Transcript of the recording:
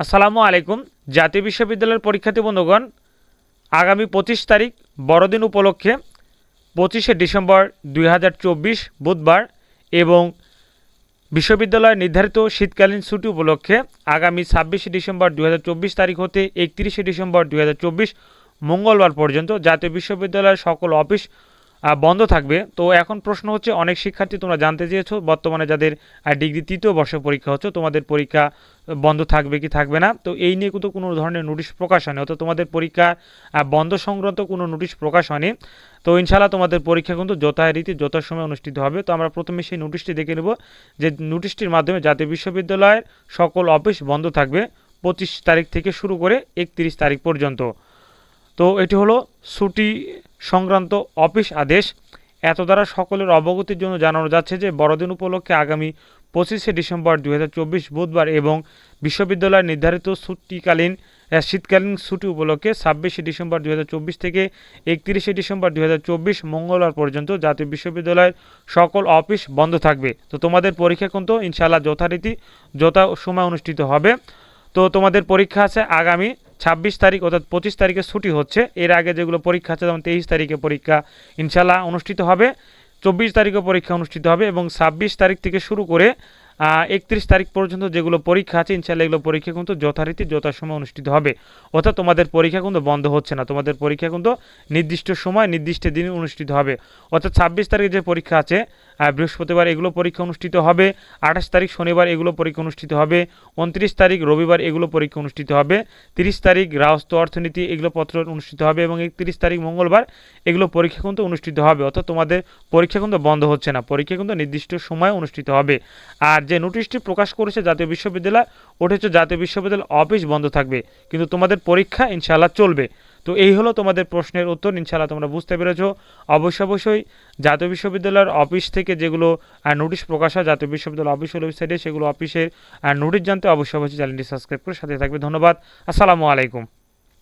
আসসালামু আলাইকুম, জাতীয় বিশ্ববিদ্যালয়ের পরীক্ষার্থী বন্ধুগণ, আগামী পঁচিশ তারিখ, বড়দিন উপলক্ষে পঁচিশে ডিসেম্বর দুই হাজার চব্বিশ বুধবার এবং বিশ্ববিদ্যালয়ের নির্ধারিত শীতকালীন ছুটি উপলক্ষে আগামী ছাব্বিশে ডিসেম্বর দুই হাজার চব্বিশ তারিখ হতে একত্রিশে ডিসেম্বর দুই হাজার চব্বিশ মঙ্গলবার পর্যন্ত জাতীয় বিশ্ববিদ্যালয়ের সকল অফিস বন্ধ থাকবে। তো এখন প্রশ্ন হচ্ছে, অনেক শিক্ষার্থী তোমরা জানতে চেয়েছো, বর্তমানে যাদের ডিগ্রি তৃতীয় বর্ষ পরীক্ষা হচ্ছে, তোমাদের পরীক্ষা বন্ধ থাকবে কি থাকবে না? তো এই নিয়ে কিন্তু কোনো ধরনের নোটিশ প্রকাশ হয়নি। অর্থাৎ তোমাদের পরীক্ষা বন্ধ সংক্রান্ত কোনো নোটিশ প্রকাশ হয়নি। তো ইনশাল্লাহ তোমাদের পরীক্ষা কিন্তু যথারীতি, যথাসময়ে অনুষ্ঠিত হবে। তো আমরা প্রথমে সেই নোটিশটি দেখে নেব, যে নোটিশটির মাধ্যমে জাতীয় বিশ্ববিদ্যালয়ের সকল অফিস বন্ধ থাকবে পঁচিশ তারিখ থেকে শুরু করে একত্রিশ তারিখ পর্যন্ত। তো এটি হলো ছুটি সংক্রান্ত অফিস আদেশ এত দ্বারা সকলের অবগতির জন্য জানানো যাচ্ছে যে বড়দিন উপলক্ষে আগামী পঁচিশে ডিসেম্বর দু হাজার চব্বিশ বুধবার এবং বিশ্ববিদ্যালয়ের নির্ধারিত ছুটিকালীন শীতকালীন ছুটি উপলক্ষে ছাব্বিশে ডিসেম্বর দু হাজার চব্বিশ থেকে একত্রিশে ডিসেম্বর দু হাজার চব্বিশ মঙ্গলবার পর্যন্ত জাতীয় বিশ্ববিদ্যালয়ের সকল অফিস বন্ধ থাকবে। তো তোমাদের পরীক্ষা কিন্তু ইনশাআল্লাহ যথারীতি, যথা সময় অনুষ্ঠিত হবে। তো তোমাদের পরীক্ষা আছে আগামী ছাব্বিশ তারিখ অর্থাৎ পঁচিশ তারিখে ছুটি হচ্ছে। এর আগে যেগুলো পরীক্ষা আছে, যেমন তেইশ তারিখে পরীক্ষা ইনশাল্লাহ অনুষ্ঠিত হবে। চব্বিশ তারিখে পরীক্ষা অনুষ্ঠিত হবে এবং ছাব্বিশ তারিখ থেকে শুরু করে একত্রিশ তারিখ পর্যন্ত যেগুলো পরীক্ষা আছে ইনশাল্লাহ এগুলো পরীক্ষা কিন্তু যথারীতি যথাসময় অনুষ্ঠিত হবে। অর্থাৎ তোমাদের পরীক্ষা কিন্তু বন্ধ হচ্ছে না। তোমাদের পরীক্ষা কিন্তু নির্দিষ্ট সময়, নির্দিষ্ট দিনে অনুষ্ঠিত হবে। অর্থাৎ ছাব্বিশ তারিখে যে পরীক্ষা আছে বৃহস্পতিবার এগুলো পরীক্ষা অনুষ্ঠিত হবে, আঠাশ তারিখ শনিবার এগুলো পরীক্ষা অনুষ্ঠিত হবে, উনত্রিশ তারিখ রবিবার এগুলো পরীক্ষা অনুষ্ঠিত হবে, তিরিশ তারিখ রাষ্ট্র অর্থনীতি এগুলো পত্র অনুষ্ঠিত হবে এবং একত্রিশ তারিখ মঙ্গলবার এগুলো পরীক্ষা কিন্তু অনুষ্ঠিত হবে। অর্থাৎ তোমাদের পরীক্ষা কিন্তু বন্ধ হচ্ছে না। পরীক্ষা কিন্তু নির্দিষ্ট সময় অনুষ্ঠিত হবে। আর যে নোটিশটি প্রকাশ করেছে জাতীয় বিশ্ববিদ্যালয় হচ্ছে জাতীয় বিশ্ববিদ্যালয় অফিস বন্ধ থাকবে। কিন্তু তোমাদের পরীক্ষা ইনশাআল্লাহ চলবে। তো এই হলো তোমাদের প্রশ্নের উত্তর, ইনশাআল্লাহ তোমরা বুঝতে পেরেছ। অবশ্যই অবশ্যই জাতীয় বিশ্ববিদ্যালয়ের অফিস থেকে যেগুলো নোটিশ প্রকাশ হয় জাতীয় বিশ্ববিদ্যালয় অফিসিয়াল ওয়েবসাইটে, সেগুলো অফিসের নোটিশ জানতে অবশ্যই অবশ্যই চ্যানেলটি সাবস্ক্রাইব করে সাথে থাকবে। ধন্যবাদ। আসসালামু আলাইকুম।